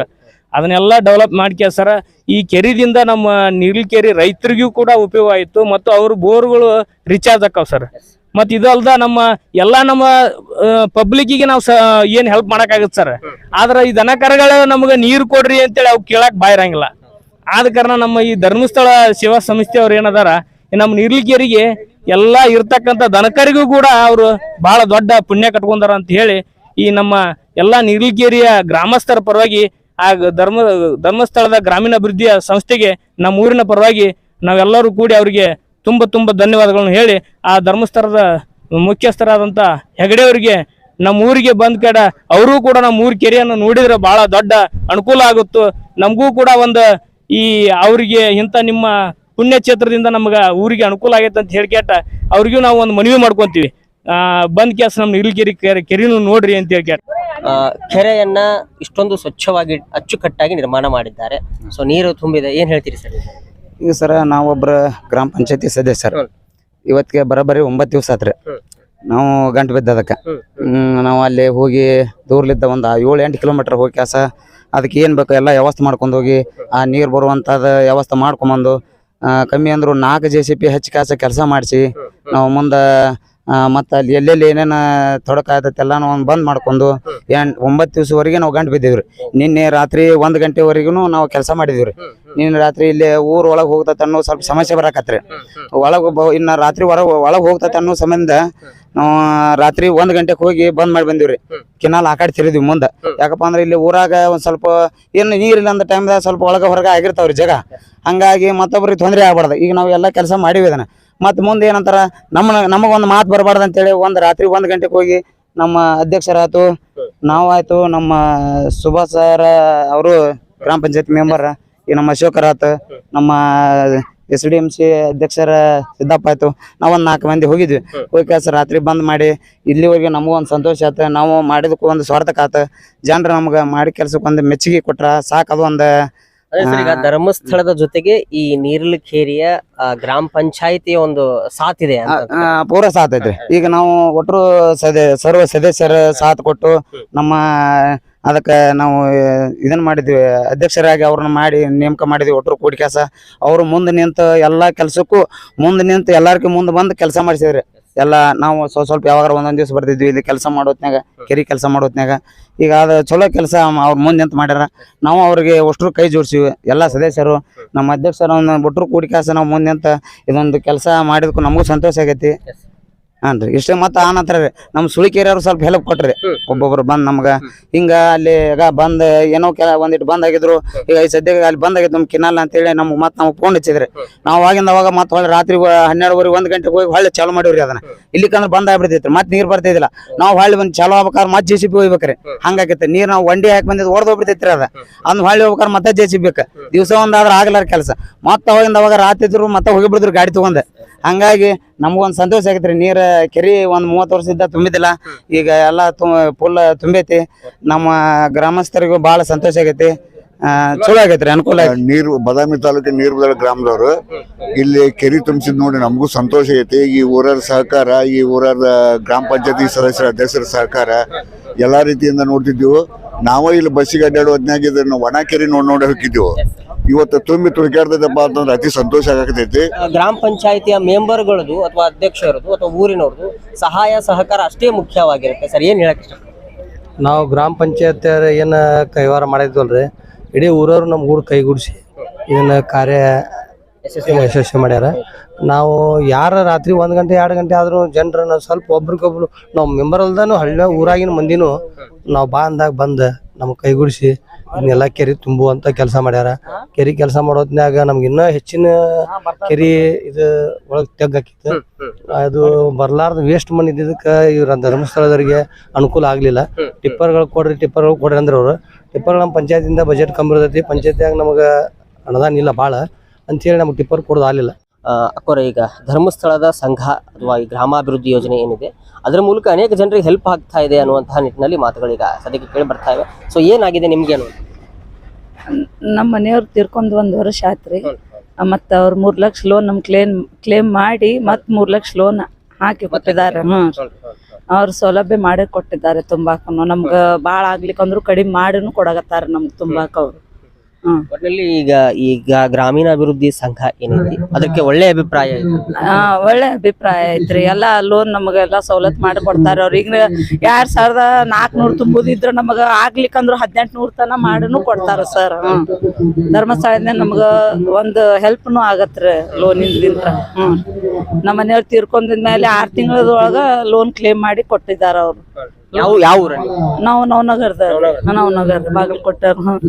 ಅದನ್ನೆಲ್ಲ ಡೆವಲಪ್ ಮಾಡ್ಕೆ ಸರ. ಈ ಕೆರಿದಿಂದ ನಮ್ಮ ನೀರ್ಲಿಕೆರೆ ರೈತರಿಗೂ ಕೂಡ ಉಪಯೋಗ ಆಯಿತು ಮತ್ತು ಅವ್ರ ಬೋರ್ಗಳು ರಿಚಾರ್ಜ್ ಆಕಾವ್ ಸರ್. ಮತ್ ಇದು ನಮ್ಮ ಎಲ್ಲಾ ನಮ್ಮ ಪಬ್ಲಿಕ್ಕಿಗೆ ನಾವು ಸ, ಏನ್ ಹೆಲ್ಪ್ ಮಾಡಕ್ಕಾಗತ್ತೆ ಸರ್. ಆದ್ರ ಈ ದನ ಕರಗಳ ನಮಗ ನೀರು ಕೊಡ್ರಿ ಅಂತೇಳಿ ಅವ್ ಕೇಳಕ್ ಬಾಯಿರಂಗಿಲ್ಲ ಆದ ಕಾರಣ ನಮ್ಮ ಈ ಧರ್ಮಸ್ಥಳ ಸೇವಾ ಸಂಸ್ಥೆ ಅವ್ರು ಏನದಾರ ನಮ್ಮ ನೀರ್ಲಿಕೆರಿಗೆ ಎಲ್ಲಾ ಇರ್ತಕ್ಕಂಥ ದನಕರಿಗೂ ಕೂಡ ಅವರು ಬಹಳ ದೊಡ್ಡ ಪುಣ್ಯ ಕಟ್ಕೊಂಡಾರ ಅಂತ ಹೇಳಿ ಈ ನಮ್ಮ ಎಲ್ಲ ನೀಲಗಿರಿಯ ಗ್ರಾಮಸ್ಥರ ಪರವಾಗಿ ಆ ಧರ್ಮ, ಧರ್ಮಸ್ಥಳದ ಗ್ರಾಮೀಣ ಅಭಿವೃದ್ಧಿಯ ಸಂಸ್ಥೆಗೆ ನಮ್ಮ ಊರಿನ ಪರವಾಗಿ ನಾವೆಲ್ಲರೂ ಕೂಡಿ ಅವರಿಗೆ ತುಂಬ ತುಂಬ ಧನ್ಯವಾದಗಳನ್ನು ಹೇಳಿ ಆ ಧರ್ಮಸ್ಥಳದ ಮುಖ್ಯಸ್ಥರಾದಂಥ ಹೆಗಡೆ ಅವರಿಗೆ ನಮ್ಮ ಊರಿಗೆ ಬಂದ ಕಡ ಅವರು ಕೂಡ ನಮ್ಮ ಊರ್ ಕೆರೆಯನ್ನು ನೋಡಿದ್ರೆ ಬಹಳ ದೊಡ್ಡ ಅನುಕೂಲ ಆಗುತ್ತೋ. ನಮಗೂ ಕೂಡ ಒಂದು ಈ ಅವರಿಗೆ ಇಂಥ ನಿಮ್ಮ ಪುಣ್ಯ ಕ್ಷೇತ್ರದಿಂದ ನಮ್ಗೆ ಊರಿಗೆ ಅನುಕೂಲ ಆಗೈತೆ ಅಂತ ಹೇಳ್ಕೇಟ ಅವ್ರಿಗೂ ನಾವು ಒಂದು ಮನವಿ ಮಾಡ್ಕೊಂತೀವಿ. ಆ ಬಂದ್ ಕ್ಯಾಸ್ ನಮ್ಮ ನೀಲಗಿರಿ ಕೆರೆ ಕೆರೆನೂ ನೋಡ್ರಿ ಅಂತ ಹೇಳ್ಕೇಟ ಕೆರೆಯನ್ನ ಇಷ್ಟೊಂದು ಸ್ವಚ್ಛವಾಗಿ ಅಚ್ಚುಕಟ್ಟಾಗಿ ನಿರ್ಮಾಣ ಮಾಡಿದ್ದಾರೆ. ಸೊ ನೀರು ತುಂಬಿದೆ. ಏನ್ ಹೇಳ್ತೀರಿ ಸರ್? ಈಗ ಸರ ನಾವೊಬ್ರ ಗ್ರಾಮ ಪಂಚಾಯತಿ ಸದಸ್ಯರು ಸರ್. ಇವತ್ತಿಗೆ ಬರೋಬ್ಬರಿ ಒಂಬತ್ತು ದಿವಸ ಆತ್ರಿ ನಾವು ಗಂಟು ಬಿದ್ದ ಅದಕ್ಕೆ ಹ್ಮ್, ನಾವು ಅಲ್ಲಿ ಹೋಗಿ ದೂರ್ಲಿದ್ದ ಒಂದು ಏಳು ಎಂಟು ಕಿಲೋಮೀಟರ್ ಹೋಗಿ ಕೆಲಸ ಅದಕ್ಕೆ ಏನು ಬೇಕು ಎಲ್ಲ ವ್ಯವಸ್ಥೆ ಮಾಡ್ಕೊಂಡು ಹೋಗಿ ಆ ನೀರು ಬರುವಂಥದ್ದು ವ್ಯವಸ್ಥೆ ಮಾಡ್ಕೊಂಬಂದು ಕಮ್ಮಿ ಅಂದ್ರು ನಾಲ್ಕು ಜೆ ಸಿ ಪಿ ಹಚ್ಚಿ ಕಾಸ ಕೆಲಸ ಮಾಡಿಸಿ. ನಾವು ಮುಂದೆ ಮತ್ತು ಅಲ್ಲಿ ಎಲ್ಲೆಲ್ಲಿ ಏನೇನು ತೊಡಕ ಆದತ್ತೆ ಎಲ್ಲಾನು ಒಂದು ಬಂದ್ ಮಾಡ್ಕೊಂಡು ಎಂಟು ಒಂಬತ್ತು ದಿವಸವರೆಗೆ ನಾವು ಗಂಟು ಬಿದ್ದೀವ್ರಿ. ನಿನ್ನೆ ರಾತ್ರಿ ಒಂದು ಗಂಟೆವರೆಗೂ ನಾವು ಕೆಲಸ ಮಾಡಿದೀವ್ರಿ. ನಿನ್ನೆ ರಾತ್ರಿ ಇಲ್ಲಿ ಊರು ಒಳಗೆ ಹೋಗ್ತೈತೆ ಅನ್ನೋ ಸ್ವಲ್ಪ ಸಮಸ್ಯೆ ಬರಾಕತ್ರಿ. ಒಳಗೆ ಇನ್ನು ರಾತ್ರಿ ಹೊರಗೆ ಒಳಗೆ ಹೋಗ್ತೈತೆ ಅನ್ನೋ ಸಂಬಂಧ ನಾವು ರಾತ್ರಿ ಒಂದು ಗಂಟೆಗೆ ಹೋಗಿ ಬಂದ್ ಮಾಡಿ ಬಂದಿವ್ರಿ. ಕಿನಾಲ್ ಆ ಕಡೆ ಮುಂದೆ. ಯಾಕಪ್ಪ ಅಂದ್ರೆ ಇಲ್ಲಿ ಊರಾಗ ಒಂದ್ ಸ್ವಲ್ಪ ಏನು ನೀರಿಲ್ಲ ಅಂದ ಟೈಮ್ದಾಗ ಸ್ವಲ್ಪ ಒಳಗೆ ಹೊರಗೆ ಆಗಿರ್ತಾವ್ರಿ ಜಗ. ಹಂಗಾಗಿ ಮತ್ತೊಬ್ರಿಗೆ ತೊಂದರೆ ಆಗ್ಬಾರ್ದು. ಈಗ ನಾವು ಎಲ್ಲ ಕೆಲಸ ಮಾಡಿವಿ ಇದನ್ನ. ಮತ್ತೆ ಮುಂದೆ ಏನಂತಾರ, ನಮ್ಮ, ನಮಗೊಂದು ಮಾತು ಬರಬಾರ್ದು ಅಂತೇಳಿ ಒಂದು ರಾತ್ರಿ ಒಂದ್ ಗಂಟೆಗೆ ಹೋಗಿ ನಮ್ಮ ಅಧ್ಯಕ್ಷರಾಯ್ತು, ನಾವಾಯ್ತು, ನಮ್ಮ ಸುಭಾಷ್ ಸರ್ ಅವರು ಗ್ರಾಮ ಪಂಚಾಯತ್ ಮೆಂಬರ್, ಈ ನಮ್ಮ ಅಶೋಕರ್ ಆತು ನಮ್ಮ ಎಸ್ ಡಿ ಎಂ ಸಿ ಅಧ್ಯಕ್ಷರ ಸಿದ್ದಪ್ಪ ಆಯ್ತು, ನಾವೊಂದು ನಾಲ್ಕು ಮಂದಿ ಹೋಗಿದ್ವಿ. ಹೋಗಿ ಕೆಲಸ ರಾತ್ರಿ ಬಂದ್ ಮಾಡಿ ಇಲ್ಲಿವರೆಗೆ ನಮಗೂ ಒಂದು ಸಂತೋಷ ಆತ ನಾವು ಮಾಡಿದಕ್ಕೂ ಒಂದು ಸ್ವಾರ್ಥಕ ಆತ ಜನರು ನಮ್ಗೆ ಮಾಡಿ ಕೆಲಸಕ್ಕೆ ಒಂದು ಮೆಚ್ಚುಗೆ ಕೊಟ್ರ ಸಾಕು, ಅದು ಒಂದು ಅದೇ ಸರ್ ಈಗ ಧರ್ಮಸ್ಥಳದ ಜೊತೆಗೆ ಈ ನೀರ್ಲಖೇರಿಯ ಆ, ಗ್ರಾಮ ಪಂಚಾಯಿತಿಯ ಒಂದು ಸಾಥ್ ಇದೆ ಪೂರ ಸಾಥ್ ಐತ್ರಿ. ಈಗ ನಾವು ಒಟ್ಟರು ಸದ ಸರ್ವ ಸದಸ್ಯರ ಸಾಥ್ ಕೊಟ್ಟು ನಮ್ಮ ಅದಕ್ಕೆ ನಾವು ಇದನ್ನ ಮಾಡಿದ್ವಿ ಅಧ್ಯಕ್ಷರಾಗಿ ಅವ್ರನ್ನ ಮಾಡಿ ನೇಮಕ ಮಾಡಿದ್ವಿ ಒಟ್ಟರು ಕೂಡಿ ಕೆಲಸ. ಅವರು ಮುಂದೆ ನಿಂತು ಎಲ್ಲಾ ಕೆಲಸಕ್ಕೂ ಮುಂದೆ ನಿಂತು ಎಲ್ಲಾರ್ಕಿ ಮುಂದೆ ಬಂದು ಕೆಲಸ ಮಾಡಿಸಿದ್ರಿ. ಎಲ್ಲ ನಾವು ಸ್ವಲ್ಪ ಸ್ವಲ್ಪ ಯಾವಾಗ ಒಂದೊಂದು ದಿವಸ ಬರ್ತಿದ್ವಿ, ಇಲ್ಲಿ ಕೆಲಸ ಮಾಡೋತ್ನಾಗ ಕೆರಿ ಕೆಲಸ ಮಾಡೋತ್ನಾಗ ಈಗ ಅದು ಚಲೋ ಕೆಲಸ ಅವ್ರ ಮುಂದೆ ಅಂತ ಮಾಡ್ಯಾರ. ನಾವು ಅವ್ರಿಗೆ ಒಷ್ಟ್ರ ಕೈ ಜೋಡಿಸಿವಿ, ಎಲ್ಲ ಸದಸ್ಯರು. ನಮ್ಮ ಅಧ್ಯಕ್ಷರು ಒಟ್ಟರು ಕೂಡಿ ನಾವು ಮುಂದೆ ಅಂತ ಇದೊಂದು ಕೆಲಸ ಮಾಡಿದಕ್ಕೂ ನಮಗೂ ಸಂತೋಷ ಆಗೈತಿ. ಹಾನ್ರಿ ಇಷ್ಟೇ ಮತ್ತೆ ಆ ನಂತರ ರೀ. ನಮ್ಮ ಸುಳಿಕೇರಿಯವ್ರು ಸ್ವಲ್ಪ ಹೆಲ್ಪ್ ಕೊಟ್ರಿ. ಒಬ್ಬೊಬ್ರು ಬಂದ್ ನಮ್ಗ. ಹಿಂಗ ಅಲ್ಲಿ ಈಗ ಬಂದ್ ಏನೋ ಕೆಲ ಒಂದಿಟ್ಟು ಬಂದ್ ಆಗಿದ್ರು ಈಗ ಈ ಸದ್ಯಕ್ಕೆ ಅಲ್ಲಿ ಬಂದ್ ಆಗಿದ್ರು ನಮ್ ಅಂತ ಅಂತೇಳಿ ನಮ್ಗೆ ಮತ್ತೆ ನಾವು ಫೋನ್ ಹಚ್ಚಿದ್ರಿ. ನಾವು ಆಗಿಂದ ಅವಾಗ ಮತ್ತೆ ಹೊಳ್ಳಿ ರಾತ್ರಿ ಹನ್ನೆರಡುವರೆ ಒಂದ್ ಗಂಟೆಗೆ ಹೋಗಿ ಹೊಳ್ಳಿ ಚಾಲು ಮಾಡಿವ್ರಿ ಅದನ್ನ. ಇಲ್ಲಿಕಂದ್ರೆ ಬಂದ್ ಆಗ್ಬಿಡ್ತೈತ್ರಿ. ಮತ್ತೆ ನೀರ್ ಬರ್ತಿದಿಲ್ಲ. ನಾವು ಹೊಳ್ಳಿ ಬಂದ್ ಚಾಲು ಆಗ್ಬೇಕಾದ್ರೆ ಮತ್ತೆ ಜೆ ಸಿ ಬಿ ಹೋಗ್ಬೇಕ್ರಿ. ಹಂಗಾಗೈತೆ ನೀರ್ ನಾವು ಒಂಡಿ ಹಾಕಿ ಬಂದಿದ್ದು ಹೊಡೆದ್ ಹೋಗ್ಬಿಡ್ತೈತ್ರಿ ಅದ. ಅಂದ್ ಹೊಳ್ಳಿ ಹೋಗ್ಬೇಕಾದ್ರೆ ಮತ್ತೆ ಜೆ ಸಿ ಬೇಕು ದಿವಸ ಒಂದಾದ್ರೆ ಆಗ್ಲಾರ ಕೆಲಸ. ಮತ್ತೆ ಅವಾಗಿಂದ ಅವಾಗ ರಾತ್ರಿ ಇದ್ರು ಮತ್ತೆ ಹೋಗಿಬಿಡಿದ್ರು ಗಾಡಿ ತಗೊಂಡ್. ಹಂಗಾಗಿ ನಮಗೊಂದು ಸಂತೋಷ ಆಗೈತ್ರಿ. ನೀರ ಕೆರಿ ಒಂದ್ ಮೂವತ್ತು ವರ್ಷದಿಂದ ತುಂಬಿದಿಲ್ಲ ಈಗ ಎಲ್ಲಾ ಫುಲ್ ತುಂಬೈತಿ. ನಮ್ಮ ಗ್ರಾಮಸ್ಥರಿಗೂ ಬಹಳ ಸಂತೋಷ ಆಗೈತಿ. ಚಲೋ ಆಗೈತ್ರಿ ಅನುಕೂಲ ನೀರು ಬದಾಮಿ ತಾಲೂಕಿನ ನೀರ್ಬದಳ ಗ್ರಾಮದವರು ಇಲ್ಲಿ ಕೆರಿ ತುಂಬಿಸಿದ್ ನೋಡಿ ನಮಗೂ ಸಂತೋಷ ಐತಿ ಈ ಊರರ ಸಹಕಾರ ಈ ಊರರ ಗ್ರಾಮ ಪಂಚಾಯತಿ ಸದಸ್ಯರ ಅಧ್ಯಕ್ಷರ ಸಹಕಾರ ಎಲ್ಲಾ ರೀತಿಯಿಂದ ನೋಡ್ತಿದ್ದೀವಿ. ನಾವು ಇಲ್ಲಿ ಬಸ್ಸಿಗೆ ಅಡ್ಡಾಡೋ ಹೊತ್ನ್ಯಾಗ ಇದನ್ನ ಒಣ ಕೆರಿ ನೋಡ್ ನೋಡಿ ಹೋಗಿದ್ದೆವು? ಇವತ್ತು ತುಂಬಿ ತುಳಿಕಾಡ್ದಪ್ಪ ಅಂತಂದ್ರೆ ಅತಿ ಸಂತೋಷ ಆಗತೈತಿ. ಆ, ಗ್ರಾಮ ಪಂಚಾಯಿತಿಯ ಮೆಂಬರ್ಗಳದು ಅಥವಾ ಅಧ್ಯಕ್ಷರದು ಅಥವಾ ಊರಿನವ್ರದ್ದು ಸಹಾಯ ಸಹಕಾರ ಅಷ್ಟೇ ಮುಖ್ಯವಾಗಿರುತ್ತೆ. ಸರ್ ಏನು ಹೇಳಕ್ ಇಷ್ಟ ನಾವು ಗ್ರಾಮ ಪಂಚಾಯತ್ ಏನು ಕೈವಾರ ಮಾಡಿದ್ವಲ್ರಿ? ಇಡೀ ಊರವ್ರು ನಮ್ಮ ಊರು ಕೈಗೂಡಿಸಿ ಏನು ಕಾರ್ಯ ಯಶಸ್ವಿ ಮಾಡ್ಯಾರ. ನಾವು ಯಾರ ರಾತ್ರಿ ಒಂದ್ ಗಂಟೆ, ಎರಡು ಗಂಟೆ ಆದ್ರೂ ಜನರನ್ನ ಸ್ವಲ್ಪ ಒಬ್ರಿಗೊಬ್ರು ನಾವು ಮೆಂಬರ್ ಅಲ್ದಾನು ಹಳ್ಳಿ ಊರಾಗಿನ ಮಂದಿನೂ ನಾವು ಬಾ ಅಂದಾಗ ಬಂದ ನಮ್ಗೆ ಕೈಗೂಡಿಸಿ ಇನ್ನೆಲ್ಲ ಕೆರೆ ತುಂಬುವಂತ ಕೆಲಸ ಮಾಡ್ಯಾರ. ಕೆರೆ ಕೆಲಸ ಮಾಡೋದ್ನಾಗ ನಮ್ಗೆ ಇನ್ನೂ ಹೆಚ್ಚಿನ ಕೆರೆ ಇದು ಒಳಗ್ ತೆಗ್ಗಾಕಿತ್ತು ಅದು ಬರ್ಲಾರ್ದ ವೇಸ್ಟ್ ಮನ್ ಇದ್ದಿದ್ದಕ್ಕ ಇವ್ರ ಧರ್ಮಸ್ಥಳದವರಿಗೆ ಅನುಕೂಲ ಆಗ್ಲಿಲ್ಲ. ಟಿಪ್ಪರ್ಗಳು ಕೊಡ್ರಿ ಟಿಪ್ಪರ್ಗಳು ಕೊಡ್ರಿ ಅಂದ್ರೆ ಅವ್ರು. ಟಿಪ್ಪರ್ ನಮ್ಮ ಪಂಚಾಯತಿಂದ ಬಜೆಟ್ ಕಮ್ಮಿ ಇರ್ತೈತಿ. ಪಂಚಾಯತಿಯಾಗ ನಮಗೆ ಅನುದಾನ ಇಲ್ಲ ಭಾಳ ಅಂತೇಳಿ ನಮ್ಗೆ ಟಿಪ್ಪರ್ ಕೊಡೋದು ಆಗಲಿಲ್ಲ. ಅಕ್ಕೋರ ಈಗ ಧರ್ಮಸ್ಥಳದ ಸಂಘ ಅಥವಾ ಈ ಗ್ರಾಮಾಭಿವೃದ್ಧಿ ಯೋಜನೆ ಏನಿದೆ ಅದರ ಮೂಲಕ ಅನೇಕ ಜನರಿಗೆ ಹೆಲ್ಪ್ ಆಗ್ತಾ ಇದೆ ಅನ್ನುವಂತಹ ನಿಟ್ಟಿನಲ್ಲಿ ಮಾತುಗಳೀಗ ಸದ್ಯಕ್ಕೆ ಕೇಳಿ ಬರ್ತಾ ಇವೆ. ಸೊ ಏನಾಗಿದೆ ನಿಮ್ಗೆ ಅನ್ನೋದು ನಮ್ಮ ಮನೆಯವ್ರು ತಿರ್ಕೊಂಡ್ ಒಂದ್ ವರ್ಷ ಆತ್ರಿ. ಮತ್ತ ಅವ್ರ ಮೂರ್ ಲಕ್ಷ ಲೋನ್ ನಮ್ ಕ್ಲೇಮ್ ಕ್ಲೇಮ್ ಮಾಡಿ ಮತ್ ಮೂರ್ ಲಕ್ಷ ಲೋನ್ ಹಾಕಿ ಕೊಟ್ಟಿದ್ದಾರೆ. ಹ್ಮ್. ಅವ್ರ ಸೌಲಭ್ಯ ಮಾಡಿ ಕೊಟ್ಟಿದ್ದಾರೆ ತುಂಬಾಕನು. ನಮ್ಗ ಬಾಳ ಆಗ್ಲಿಕ್ಕಂದ್ರು ಕಡಿಮೆ ಮಾಡಿನೂ ಕೊಡಗತ್ತಾರ ನಮ್ಗ್ ತುಂಬಾಕ ಅವ್ರು. ಒಟ್ಟಿನಲ್ಲಿ ಈಗ ಈಗ ಗ್ರಾಮೀಣ ಅಭಿವೃದ್ಧಿ ಸಂಘ ಏನೈತಿ ಅದಕ್ಕೆ ಒಳ್ಳೆ ಅಭಿಪ್ರಾಯ ಆ, ಒಳ್ಳೆ ಅಭಿಪ್ರಾಯ ಐತ್ರಿ. ಎಲ್ಲಾ ಲೋನ್ ನಮಗೆಲ್ಲಾ ಸವಲತ್ ಮಾಡಿ ಕೊಡ್ತಾರ ಅವ್ರ. ಈಗ ಎರಡ್ ಸಾವಿರದ ನಾಲ್ಕುನೂರು ತುಂಬುದಿದ್ರ ನಮಗ ಆಗ್ಲಿಕ್ಕಂದ್ರು ಹದಿನೆಂಟು ನೂರು ತನ ಮಾಡಿನೂ ಕೊಡ್ತಾರ ಸರ್. ಹ್ಮ್. ಧರ್ಮಸ್ಥಳದಿಂದ ನಮಗೆ ಒಂದು ಹೆಲ್ಪ್ನು ಆಗತ್ರಿ ಲೋನಿಂದ ಹ್ಮ್. ನಮ್ಮ ಮನೆಯವ್ರು ತೀರ್ಕೊಂಡಿದ್ಮೇಲೆ ಆರ್ ತಿಂಗಳದೊಳಗ ಲೋನ್ ಕ್ಲೇಮ್ ಮಾಡಿ ಕೊಟ್ಟಿದಾರ ಅವ್ರು. ಯಾವ ಯಾವ ಊರಲ್ಲಿ? ನಾವು ನವನಗರದ ನವನಗರ. ಬಾಗಲಕೋಟೆ. ಹ್ಮ್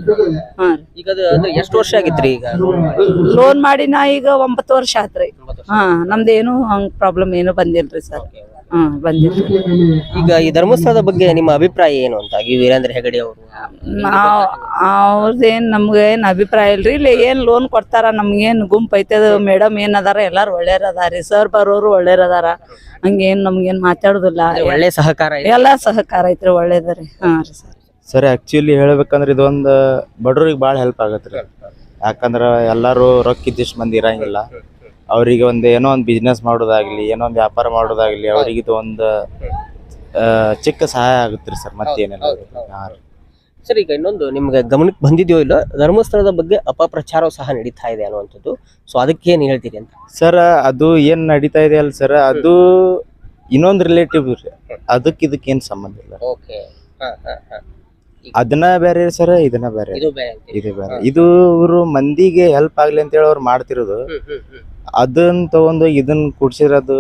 ಹ್ಮ್ ಈಗ ಅದು ಅಂದ್ರೆ ಎಷ್ಟು ವರ್ಷ ಆಗಿತ್ರಿ ಈಗ? ಲೋನ್ ಮಾಡಿ ನಾ ಈಗ ಒಂಬತ್ತು ವರ್ಷ ಆತ್ರಿ. ಹಾ ನಮ್ದೇನು ಹಂಗ್ ಪ್ರಾಬ್ಲಮ್ ಏನು ಬಂದಿಲ್ರಿ ಸರ್. ಹ್ಮ್ ಈಗ ಈ ಧರ್ಮಸ್ಥಳದ ಬಗ್ಗೆ ನಿಮ್ಮ ಅಭಿಪ್ರಾಯ ಏನು ಅಂತ? ಈ ವೀರೇಂದ್ರ ಹೆಗಡೆ ಅವರು. ನಾವ್ ಅವ್ರದ್ದೇನ್ ನಮ್ಗೆ ಏನ್ ಅಭಿಪ್ರಾಯ ಇಲ್ರಿ? ಇಲ್ಲಿ ಏನ್ ಲೋನ್ ಕೊಡ್ತಾರ? ನಮ್ಗೇನ್ ಗುಂಪ್ ಐತೆ ಮೇಡಮ್ ಏನ್ ಅದಾರ ಎಲ್ಲಾರು ಒಳ್ಳೇರ್ ಅದಾರಿ ಸರ್ ಬರೋರು ಒಳ್ಳೇರ್ ಅದಾರ ಹಂಗೇನ್ ನಮ್ಗೇನ್ ಮಾತಾಡುದಿಲ್ಲ. ಒಳ್ಳೆ ಸಹಕಾರ ಇದೆ ಎಲ್ಲಾ ಸಹಕಾರ ಐತ್ರಿ ಒಳ್ಳೇದ್ರಿ. ಹಾ ರೀ ಸರ್ ಸರ್ ಆಕ್ಚುಲಿ ಹೇಳ್ಬೇಕಂದ್ರೆ ಇದೊಂದು ಬಡವ್ರಿಗೆ ಭಾಳ ಹೆಲ್ಪ್ ಆಗತ್ತೆ ರೀ. ಯಾಕಂದ್ರೆ ಎಲ್ಲರೂ ರೊಕ್ಕ ಇದ್ದಿಷ್ಟು ಮಂದಿ ಇರಂಗಿಲ್ಲ. ಅವರಿಗೆ ಒಂದು ಏನೋ ಒಂದು ಬಿಸ್ನೆಸ್ ಮಾಡೋದಾಗ್ಲಿ ಏನೋ ಒಂದು ವ್ಯಾಪಾರ ಮಾಡೋದಾಗ್ಲಿ ಅವರಿಗೆ ಇದು ಒಂದು ಚಿಕ್ಕ ಸಹಾಯ ಆಗುತ್ತೆ ರೀ ಸರ್ ಮತ್ತೇನಿಲ್ಲ ಹಾಂ ರೀ ಸರ್ ಈಗ ಇನ್ನೊಂದು ನಿಮಗೆ ಗಮನಕ್ಕೆ ಬಂದಿದೆಯೋ ಇಲ್ಲ ಧರ್ಮಸ್ಥಳದ ಬಗ್ಗೆ ಅಪಪ್ರಚಾರ ಸಹ ನಡೀತಾ ಇದೆ ಅನ್ನುವಂಥದ್ದು. ಸೊ ಅದಕ್ಕೆ ಏನು ಹೇಳ್ತೀರಿ ಅಂತ? ಸರ್ ಅದು ಏನು ನಡೀತಾ ಇದೆ ಅಲ್ಲ ಸರ್ ಅದು ಇನ್ನೊಂದು ರಿಲೇಟಿವ್ ರೀ ಅದಕ್ಕೆ ಇದಕ್ಕೆ ಏನು ಸಂಬಂಧ ಇಲ್ಲ. ಓಕೆ. ಅದನ್ನ ಬೇರೆ ಸರ್ ಇದನ್ನ ಬೇರೆ ಇದು ಬೇರೆ ಅಂತೀರಿ. ಇದು ಬೇರೆ ಇದು ಇವರು ಮಂದಿಗೆ ಹೆಲ್ಪ್ ಆಗ್ಲಿ ಅಂತ ಹೇಳಿ ಅವ್ರು ಮಾಡ್ತಿರೋದು ಹ್ಮ್, ಹ್ಮ್, ಹ್ಮ್. ಅದನ್ನ ತಗೊಂಡು ಇದನ್ನ ಕುಡ್ಸಿರೋದು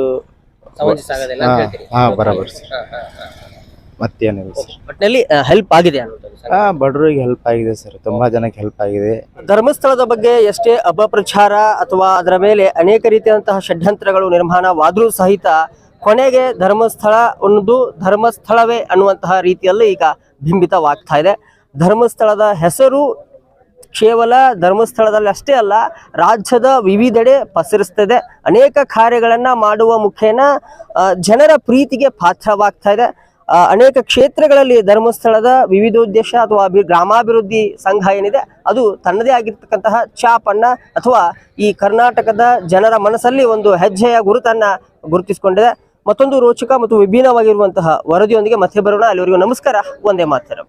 ಸಮಂಜಸ ಆಗೋದಿಲ್ಲ ಅಂತ ಹಾ, ಹೇಳ್ತೀರಿ ಹಾ, ಬರಾಬರ್ ಸರ್. ಹಾ, ಹಾ, ಹಾ. ಮತ್ತೇನಿಲ್ಲ ಸರ್ ಒಟ್ನಲ್ಲಿ ಹೆಲ್ಪ್ ಆಗಿದೆ. ಹಾ ಬಡವರಿಗೆ ಹೆಲ್ಪ್ ಆಗಿದೆ ಸರ್ ತುಂಬಾ ಜನಕ್ಕೆ ಹೆಲ್ಪ್ ಆಗಿದೆ ಧರ್ಮಸ್ಥಳದ ಬಗ್ಗೆ ಎಷ್ಟೇ ಅಪಪ್ರಚಾರ ಅಥವಾ ಅದರ ಮೇಲೆ ಅನೇಕ ರೀತಿಯಾದಂತಹ ಷಡ್ಯಂತ್ರಗಳು ನಿರ್ಮಾಣವಾದರೂ ಸಹಿತ ಕೊನೆಗೆ ಧರ್ಮಸ್ಥಳ ಒಂದು ಧರ್ಮಸ್ಥಳವೇ ಅನ್ನುವಂತಹ ರೀತಿಯಲ್ಲಿ ಈಗ ಬಿಂಬಿತವಾಗ್ತಾ ಇದೆ. ಧರ್ಮಸ್ಥಳದ ಹೆಸರು ಕೇವಲ ಧರ್ಮಸ್ಥಳದಲ್ಲಿ ಅಷ್ಟೇ ಅಲ್ಲ, ರಾಜ್ಯದ ವಿವಿಧೆಡೆ ಪಸರಿಸ್ತದೆ. ಅನೇಕ ಕಾರ್ಯಗಳನ್ನು ಮಾಡುವ ಮುಖೇನ ಜನರ ಪ್ರೀತಿಗೆ ಪಾತ್ರವಾಗ್ತಾ ಇದೆ. ಅನೇಕ ಕ್ಷೇತ್ರಗಳಲ್ಲಿ ಧರ್ಮಸ್ಥಳದ ವಿವಿಧೋದ್ದೇಶ ಅಥವಾ ಅಭಿ, ಗ್ರಾಮಾಭಿವೃದ್ಧಿ ಸಂಘ ಏನಿದೆ, ಅದು ತನ್ನದೇ ಆಗಿರ್ತಕ್ಕಂತಹ ಚಾಪನ್ನ ಅಥವಾ ಈ ಕರ್ನಾಟಕದ ಜನರ ಮನಸ್ಸಲ್ಲಿ ಒಂದು ಹೆಜ್ಜೆಯ ಗುರುತನ್ನ ಗುರುತಿಸಿಕೊಂಡಿದೆ. ಮತ್ತೊಂದು ರೋಚಕ ಮತ್ತು ವಿಭಿನ್ನವಾಗಿರುವಂತಹ ವರದಿಯೊಂದಿಗೆ ಮತ್ತೆ ಬರೋಣ. ಅಲ್ಲಿವರೆಗೂ ನಮಸ್ಕಾರ. ಒಂದೇ ಮಾತರಂ.